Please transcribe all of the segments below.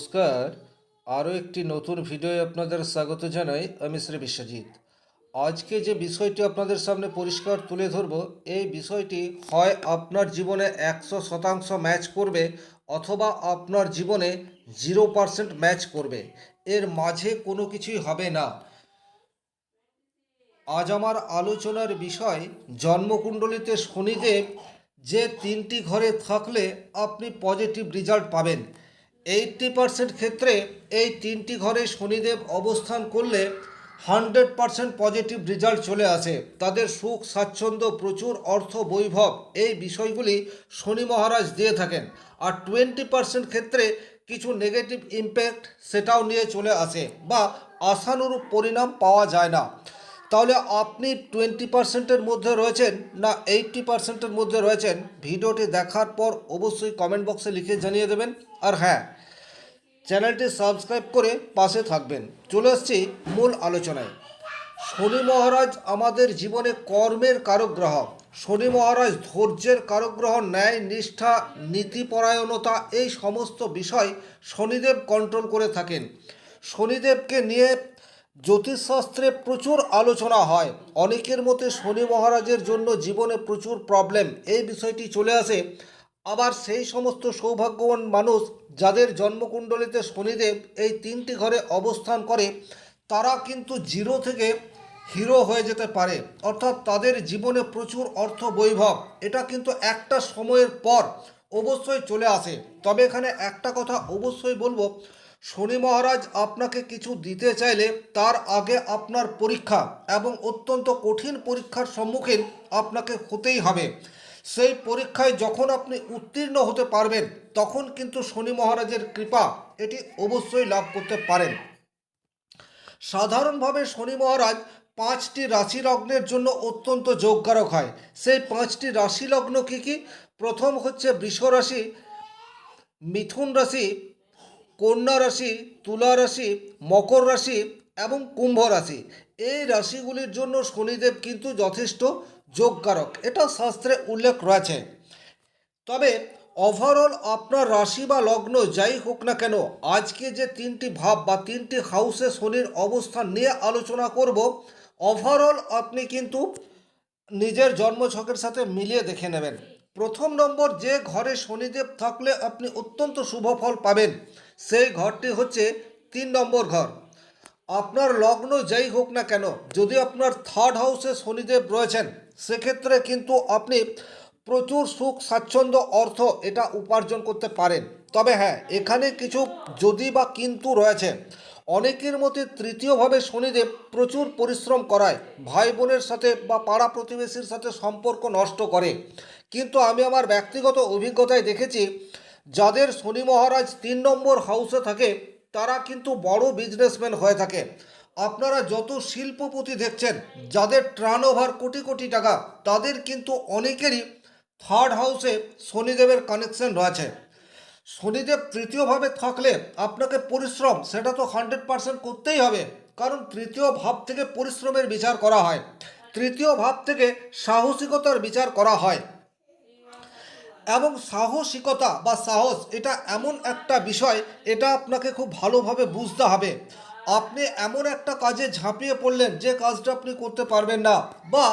নমস্কার। আরও একটি নতুন ভিডিও আপনাদের স্বাগত জানাই আমি শ্রী বিশ্বজিৎ। আজকে যে বিষয়টি আপনাদের সামনে পরিষ্কার তুলে ধরব, এই বিষয়টি হয় আপনার জীবনে একশো শতাংশ ম্যাচ করবে অথবা আপনার জীবনে জিরো পার্সেন্ট ম্যাচ করবে। এর মাঝে কোনো কিছুই হবে না। আজ আমার আলোচনার বিষয়, জন্মকুণ্ডলিতে শনিদেব যে তিনটি ঘরে থাকলে আপনি পজিটিভ রেজাল্ট পাবেন। এইটটি পার্সেন্ট ক্ষেত্রে এই তিনটি ঘরে শনিদেব অবস্থান করলে হান্ড্রেড পার্সেন্ট পজিটিভ রেজাল্ট চলে আসে। তাদের সুখ, স্বাচ্ছন্দ্য, প্রচুর অর্থ বৈভব এই বিষয়গুলি শনি মহারাজ দিয়ে থাকেন। আর টোয়েন্টি পার্সেন্ট ক্ষেত্রে কিছু নেগেটিভ ইম্প্যাক্ট সেটাও নিয়ে চলে আসে বা আশানুরূপ পরিণাম পাওয়া যায় না। তাহলে আপনি টোয়েন্টি পার্সেন্টের মধ্যে রয়েছেন না এইটটি পার্সেন্টের মধ্যে রয়েছেন? ভিডিওটি দেখার পর অবশ্যই কমেন্ট বক্সে লিখে জানিয়ে দেবেন। আর হ্যাঁ চ্যানেলটি সাবস্ক্রাইব করে পাশে থাকবেন। চলে আসছি মূল আলোচনায়। শনি মহারাজ আমাদের জীবনে কর্মের কারক গ্রহ শনি মহারাজ ধৈর্যের কারক গ্রহ ন্যায়, নিষ্ঠা, নীতিপরায়ণতা, এই সমস্ত বিষয় শনিদেব কন্ট্রোল করে থাকেন। শনিদেবকে নিয়ে জ্যোতিষশাস্ত্রে প্রচুর আলোচনা হয়। অনেকের মতে শনি মহারাজের জন্য জীবনে প্রচুর প্রবলেম এই বিষয়টি চলে আসে। আবার সেই সমস্ত সৌভাগ্যবান মানুষ যাদের জন্মকুণ্ডলিতে শনিদেব এই তিনটি ঘরে অবস্থান করে, তারা কিন্তু জিরো থেকে হিরো হয়ে যেতে পারে। অর্থাৎ তাদের জীবনে প্রচুর অর্থ বৈভব। এটা কিন্তু একটা সময়ের পর অবশ্যই চলে আসে। তবে এখানে একটা কথা অবশ্যই বলব শনি মহারাজ আপনাকে কিছু দিতে চাইলে তার আগে আপনার পরীক্ষা এবং অত্যন্ত কঠিন পরীক্ষার সম্মুখীন আপনাকে হতেই হবে। সেই পরীক্ষায় যখন আপনি উত্তীর্ণ হতে পারবেন, তখন কিন্তু শনি মহারাজের কৃপা এটি অবশ্যই লাভ করতে পারেন। সাধারণভাবে শনি মহারাজ পাঁচটি রাশি লগ্নের জন্য অত্যন্ত যোগকারক হয়। সেই পাঁচটি রাশি লগ্ন কী কী? প্রথম হচ্ছে বৃষ রাশি মিথুন রাশি কন্যা রাশি, তুলা রাশি, মকর রাশি এবং কুম্ভ রাশি। এই রাশিগুলির জন্য শনিদেব কিন্তু যথেষ্ট যোগকারক। এটা শাস্ত্রে উল্লেখ রয়েছে। তবে ওভারঅল আপনার রাশি বা লগ্ন যাই হোক না কেন, আজকে যে তিনটি ভাব বা তিনটি হাউসে শনির অবস্থান নিয়ে আলোচনা করব ওভারঅল আপনি কিন্তু নিজের জন্মছকের সাথে মিলিয়ে দেখে নেবেন। প্রথম নম্বর, যে ঘরে শনিদেব থাকলে আপনি অত্যন্ত শুভ ফল পাবেন। সেই ঘরটি হচ্ছে তিন নম্বর ঘর। আপনার লগ্ন যাই হোক না কেন, যদি আপনার থার্ড হাউসে শনিদেব রয়েছেন, সেক্ষেত্রে কিন্তু আপনি প্রচুর সুখ, স্বাচ্ছন্দ্য, অর্থ এটা উপার্জন করতে পারেন। তবে হ্যাঁ এখানে কিছু যদি বা কিন্তু রয়েছে। অনেকের মতে তৃতীয়ভাবে শনিদেব প্রচুর পরিশ্রম করায়, ভাই বোনের সাথে বা পাড়া প্রতিবেশীর সাথে সম্পর্ক নষ্ট করে। কিন্তু আমি আমার ব্যক্তিগত অভিজ্ঞতায় দেখেছি, যাদের শনি মহারাজ তিন নম্বর হাউসে থাকে, তারা কিন্তু বড় বিজনেসম্যান হয়ে থাকে। আপনারা যত শিল্পপতি দেখছেন, যাদের টার্ন ওভার কোটি কোটি টাকা, তাদের কিন্তু অনেকেরই থার্ড হাউসে শনিদেবের কানেকশন রয়েছে। শনিদেব তৃতীয়ভাবে থাকলে আপনাকে পরিশ্রম, সেটা তো হান্ড্রেড পার্সেন্ট করতেই হবে। কারণ তৃতীয় ভাব থেকে পরিশ্রমের বিচার করা হয়। তৃতীয় ভাব থেকে সাহসিকতার বিচার করা হয়। এবং সাহসিকতা বা সাহস, এটা এমন একটা বিষয়, এটা আপনাকে খুব ভালোভাবে বুঝতে হবে। আপনি এমন একটা কাজে ঝাঁপিয়ে পড়লেন যে কাজটা আপনি করতে পারবেন না বা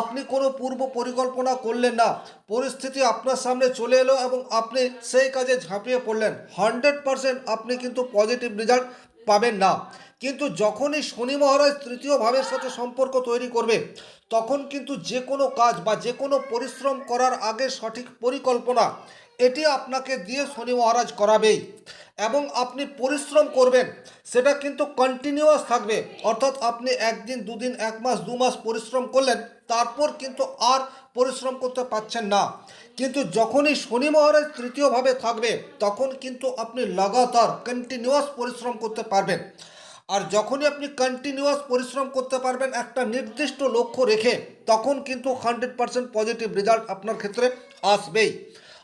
আপনি কোনো পূর্ব পরিকল্পনা করলেন না। পরিস্থিতি আপনার সামনে চলে এলো এবং আপনি সেই কাজে ঝাঁপিয়ে পড়লেন। হান্ড্রেড পারসেন্ট আপনি কিন্তু পজিটিভ রেজাল্ট পাবেন না। কিন্তু যখনই শনি মহারাজ তৃতীয় ভাবের সাথে সম্পর্ক তৈরি করবে, তখন কিন্তু যে কোনো কাজ বা যে কোনো পরিশ্রম করার আগে সঠিক পরিকল্পনা এটি আপনাকে দিয়ে শনি মহারাজ করাবেই এবং আপনি পরিশ্রম করবেন, সেটা কিন্তু কন্টিনিউয়াস থাকবে। অর্থাৎ আপনি একদিন, দুদিন, এক মাস, দু মাস পরিশ্রম করলেন, তারপর কিন্তু আর পরিশ্রম করতে পারছেন না। কিন্তু যখনই শনি মহারাজ তৃতীয়ভাবে থাকবে, তখন কিন্তু আপনি লাগাতার কন্টিনিউয়াস পরিশ্রম করতে পারবেন। আর যখনই আপনি কন্টিনিউয়াস পরিশ্রম করতে পারবেন, একটা নির্দিষ্ট লক্ষ্য রেখে, তখন কিন্তু হান্ড্রেড পজিটিভ রেজাল্ট আপনার ক্ষেত্রে আসবেই।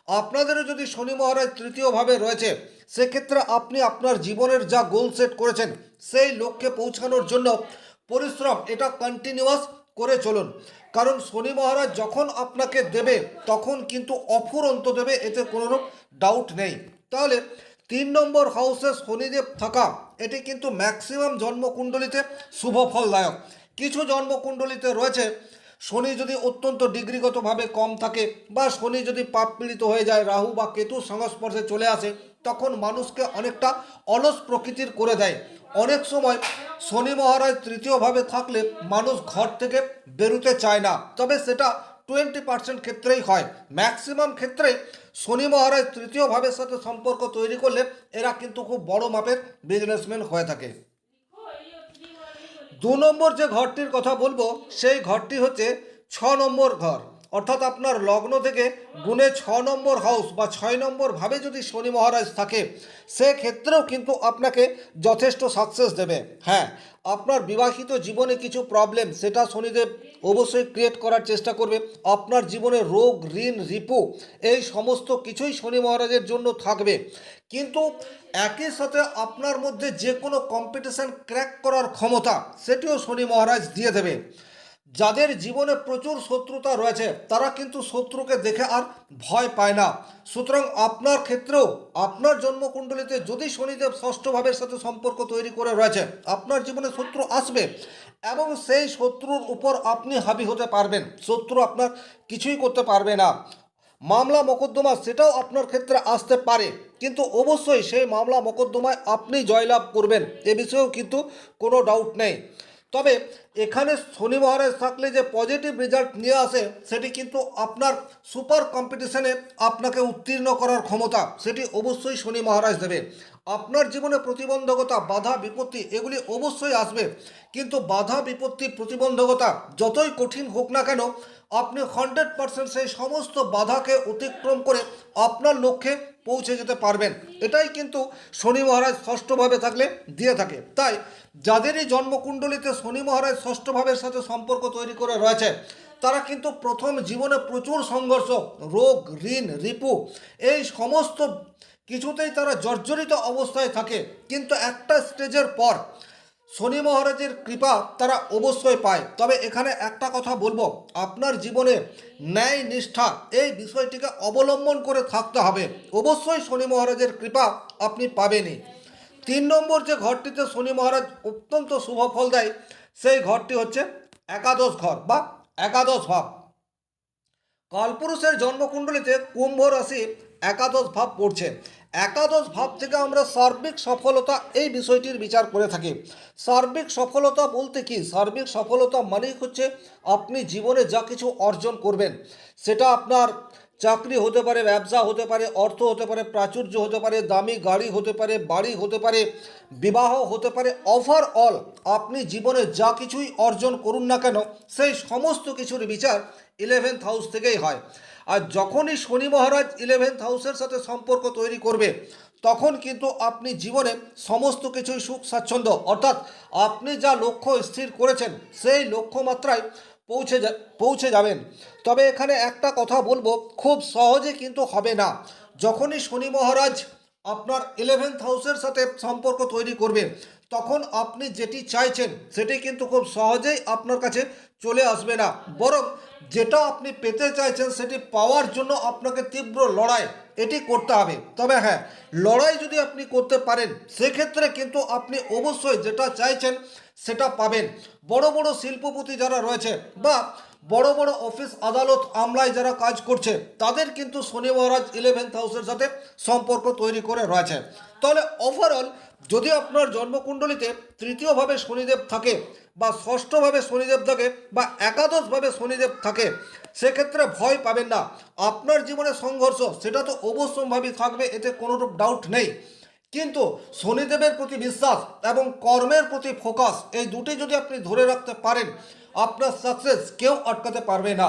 আপনাদেরও যদি শনি মহারাজ তৃতীয়ভাবে রয়েছে, সেক্ষেত্রে আপনি আপনার জীবনের যা গোল সেট করেছেন, সেই লক্ষ্যে পৌঁছানোর জন্য পরিশ্রম, এটা কন্টিনিউয়াস করে চলুন। কারণ শনি মহারাজ যখন আপনাকে দেবে, তখন কিন্তু অফুরন্ত দেবে, এতে কোনোরূপ ডাউট নেই। তাহলে তিন নম্বর হাউসে শনিদেব থাকা, এটি কিন্তু ম্যাক্সিমাম জন্মকুণ্ডলিতে শুভ ফলদায়ক। কিছু জন্মকুণ্ডলিতে রয়েছে শনি যদি অত্যন্ত ডিগ্রিগতভাবে কম থাকে বা শনি যদি পাপ পীড়িত হয়ে যায়, রাহু বা কেতুর সংস্পর্শে চলে আসে, তখন মানুষকে অনেকটা অলস প্রকৃতির করে দেয়। অনেক সময় শনি মহারাজ তৃতীয়ভাবে থাকলে মানুষ ঘর থেকে বেরোতে চায় না। তবে সেটা টোয়েন্টি পার্সেন্ট ক্ষেত্রেই হয়। ম্যাক্সিমাম ক্ষেত্রে শনি মহারাজ তৃতীয় ভাবের সাথে সম্পর্ক তৈরি করলে এরা কিন্তু খুব বড় মাপের বিজনেসম্যান হয়ে থাকে। দু নম্বর যে ঘরটির কথা বলব সেই ঘরটি হচ্ছে ছ নম্বর ঘর। অর্থাৎ আপনার লগ্ন থেকে গুণে ছ নম্বর হাউস বা ছয় নম্বর ভাবে যদি শনি মহারাজ থাকে, সেক্ষেত্রেও কিন্তু আপনাকে যথেষ্ট সাকসেস দেবে। হ্যাঁ আপনার বিবাহিত জীবনে কিছু প্রবলেম সেটা শনিদেব অবশ্যই ক্রিয়েট করার চেষ্টা করবে। আপনার জীবনে রোগ, ঋণ, রিপু, এই সমস্ত কিছুই শনি মহারাজের জন্য থাকবে। কিন্তু একই সাথে আপনার মধ্যে যে কোনো কম্পিটিশান ক্র্যাক করার ক্ষমতা, সেটিও শনি মহারাজ দিয়ে দেবে। যাদের জীবনে প্রচুর শত্রুতা রয়েছে, তারা কিন্তু শত্রুকে দেখে আর ভয় পায় না। সুতরাং আপনার ক্ষেত্রেও আপনার জন্মকুণ্ডলিতে যদি শনিদেব ষষ্ঠ ভাবের সাথে সম্পর্ক তৈরি করে রয়েছে, আপনার জীবনে শত্রু আসবে এবং সেই শত্রুর উপর আপনি হাবি হতে পারবেন। শত্রু আপনার কিছুই করতে পারবে না। মামলা মোকদ্দমা, সেটাও আপনার ক্ষেত্রে আসতে পারে। কিন্তু অবশ্যই সেই মামলা মোকদ্দমায় আপনি জয়লাভ করবেন, এ বিষয়েও কিন্তু কোনো ডাউট নেই। তবে এখানে শনি মহারাজ থাকলে যে পজিটিভ রেজাল্ট নিয়ে আসে, সেটি কিন্তু আপনার সুপার কম্পিটিশনে আপনাকে উত্তীর্ণ করার ক্ষমতা, সেটি অবশ্যই শনি মহারাজ দেবে। আপনার জীবনে প্রতিবন্ধকতা, বাধা, বিপত্তি, এগুলি অবশ্যই আসবে। কিন্তু বাধা, বিপত্তি, প্রতিবন্ধকতা যতই কঠিন হোক না কেন, আপনি হান্ড্রেড পার্সেন্ট সেই সমস্ত বাধাকে অতিক্রম করে আপনার লক্ষ্যে পৌঁছে যেতে পারবেন। এটাই কিন্তু শনি মহারাজ ষষ্ঠভাবে থাকলে দিয়ে থাকে। তাই যাদেরই জন্মকুণ্ডলিতে শনি মহারাজ ষষ্ঠভাবের সাথে সম্পর্ক তৈরি করে রয়েছে, তারা কিন্তু প্রথম জীবনে প্রচুর সংঘর্ষ, রোগ, ঋণ, রিপু, এই সমস্ত কিছুতেই তারা জর্জরিত অবস্থায় থাকে, কিন্তু একটা স্টেজের পর শনি মহারাজের কৃপা তারা অবশ্যই পায়। তবে এখানে একটা কথা বলব, আপনার জীবনে ন্যায় নিষ্ঠা এই বিষয়টিকে অবলম্বন করে থাকতে হবে। অবশ্যই শনি মহারাজের কৃপা আপনি পাবেনই। তিন নম্বর যে ঘরটিতে শনি মহারাজ অত্যন্ত শুভ ফল দেয়, সেই ঘরটি হচ্ছে একাদশ ঘর বা একাদশ ভাব। কালপুরুষের জন্মকুণ্ডলিতে কুম্ভ রাশি একাদশ ভাব পড়ছে। একাদশ ভাব থেকে আমরা সার্বিক সফলতা এই বিষয়টির বিচার করে থাকি। সার্বিক সফলতা বলতে কি? সার্বিক সফলতা মানেই হচ্ছে আপনি জীবনে যা কিছু অর্জন করবেন, সেটা আপনার চাকরি হতে পারে, ব্যবসা হতে পারে, অর্থ হতে পারে, প্রাচুর্য হতে পারে, দামি গাড়ি হতে পারে, বাড়ি হতে পারে, বিবাহ হতে পারে ওভারঅল আপনি জীবনে যা কিছুই অর্জন করুন না কেন, সেই সমস্ত কিছুর বিচার ইলেভেন্থ হাউস থেকেই হয়। আর যখনই শনি মহারাজ ইলেভেন্থ হাউসের সাথে সম্পর্ক তৈরি করবে, তখন কিন্তু আপনি জীবনে সমস্ত কিছুই সুখ স্বাচ্ছন্দ্য। অর্থাৎ আপনি যা লক্ষ্য স্থির করেছেন, সেই লক্ষ্যমাত্রায় পৌঁছে যা, পৌঁছে যাবেন। তবে এখানে একটা কথা বলব, খুব সহজে কিন্তু হবে না। যখনই শনি মহারাজ আপনার ইলেভেন্থ হাউসের সাথে সম্পর্ক তৈরি করবে, তখন আপনি যেটি চাইছেন, সেটি কিন্তু খুব সহজেই আপনার কাছে চলে আসবে না। বরং যেটা আপনি পেতে চাইছেন, সেটি পাওয়ার জন্য আপনাকে তীব্র লড়াই এটি করতে হবে। তবে হ্যাঁ লড়াই যদি আপনি করতে পারেন, সেক্ষেত্রে কিন্তু আপনি অবশ্যই যেটা চাইছেন, সেটা পাবেন। বড় বড় শিল্পপতি যারা রয়েছে বা বড় বড় অফিস আদালত আমলায় যারা কাজ করছে, তাদের কিন্তু শনি মহারাজ ইলেভেন্থ হাউসের সাথে সম্পর্ক তৈরি করে রয়েছে। তাহলে ওভারঅল যদি আপনার জন্মকুণ্ডলিতে তৃতীয়ভাবে শনিদেব থাকে বা ষষ্ঠভাবে শনিদেব থাকে বা একাদশভাবে শনিদেব থাকে, সেক্ষেত্রে ভয় পাবেন না। আপনার জীবনে সংঘর্ষ, সেটা তো অবশ্যম্ভাবী থাকবে, এতে কোনোরূপ ডাউট নেই। কিন্তু শনিদেবের প্রতি বিশ্বাস এবং কর্মের প্রতি ফোকাস এই দুটি যদি আপনি ধরে রাখতে পারেন, আপনার সাকসেস কেউ আটকাতে পারবে না।